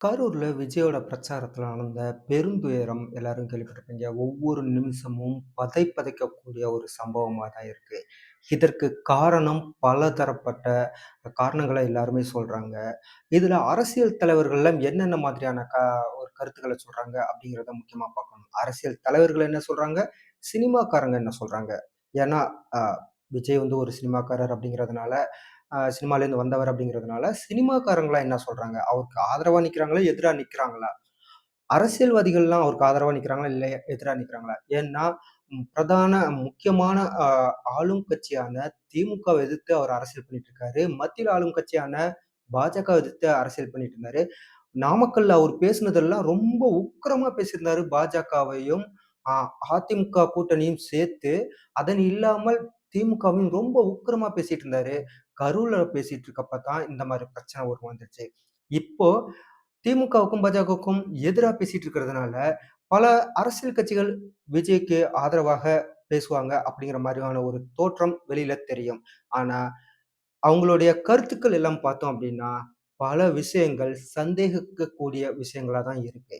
கரூரில் விஜயோட பிரச்சாரத்தில் நடந்த பெருந்துயரம் எல்லாரும் கேள்விப்பட்டிருப்பீங்க. ஒவ்வொரு நிமிஷமும் பதை பதைக்கக்கூடிய ஒரு சம்பவமாக தான் இருக்குது இதற்கு காரணம் பலதரப்பட்ட காரணங்களை எல்லாருமே சொல்கிறாங்க இதில் அரசியல் தலைவர்கள்லாம் என்னென்ன மாதிரியான க ஒரு கருத்துக்களை சொல்கிறாங்க அப்படிங்கிறத முக்கியமாக பார்க்கணும். அரசியல் தலைவர்கள் என்ன சொல்கிறாங்க சினிமாக்காரங்க என்ன சொல்கிறாங்க ஏன்னா, விஜய் வந்து ஒரு சினிமாக்காரர் அப்படிங்கிறதுனால, சினிமாலேருந்து வந்தவர் அப்படிங்கிறதுனால, சினிமாக்காரங்களாம் என்ன சொல்கிறாங்க அவருக்கு ஆதரவாக நிற்கிறாங்களா எதிராக நிற்கிறாங்களா அரசியல்வாதிகள்லாம் அவருக்கு ஆதரவாக நிற்கிறாங்களா இல்லை எதிராக நிற்கிறாங்களா ஏன்னா, பிரதான முக்கியமான ஆளும் கட்சியான திமுக எதிர்த்து அவர் அரசியல் பண்ணிட்டு இருக்காரு. மத்தியில் ஆளும் கட்சியான பாஜக எதிர்த்து அரசியல் பண்ணிட்டு இருந்தாரு. நாமக்கல்ல அவர் பேசினதெல்லாம் ரொம்ப உக்கிரமா பேசியிருந்தாரு. பாஜகவையும், அதிமுக கூட்டணியும் சேர்த்து, அதன் இல்லாமல் திமுகவையும் ரொம்ப உக்கிரமா பேசிட்டு இருந்தாரு. கரூர்ல பேசிட்டு இருக்கப்ப தான் இந்த மாதிரி பிரச்சனை ஒரு வந்துச்சு இப்போ திமுகவுக்கும், பாஜகவுக்கும் எதிராக பேசிட்டு இருக்கிறதுனால, பல அரசியல் கட்சிகள் விஜய்க்கு ஆதரவாக பேசுவாங்க அப்படிங்கிற மாதிரியான ஒரு தோற்றம் வெளியில தெரியும். ஆனா, அவங்களுடைய கருத்துக்கள் எல்லாம் பார்த்தோம் அப்படின்னா, பல விஷயங்கள் சந்தேகிக்கக்கூடிய விஷயங்களா தான் இருக்கு.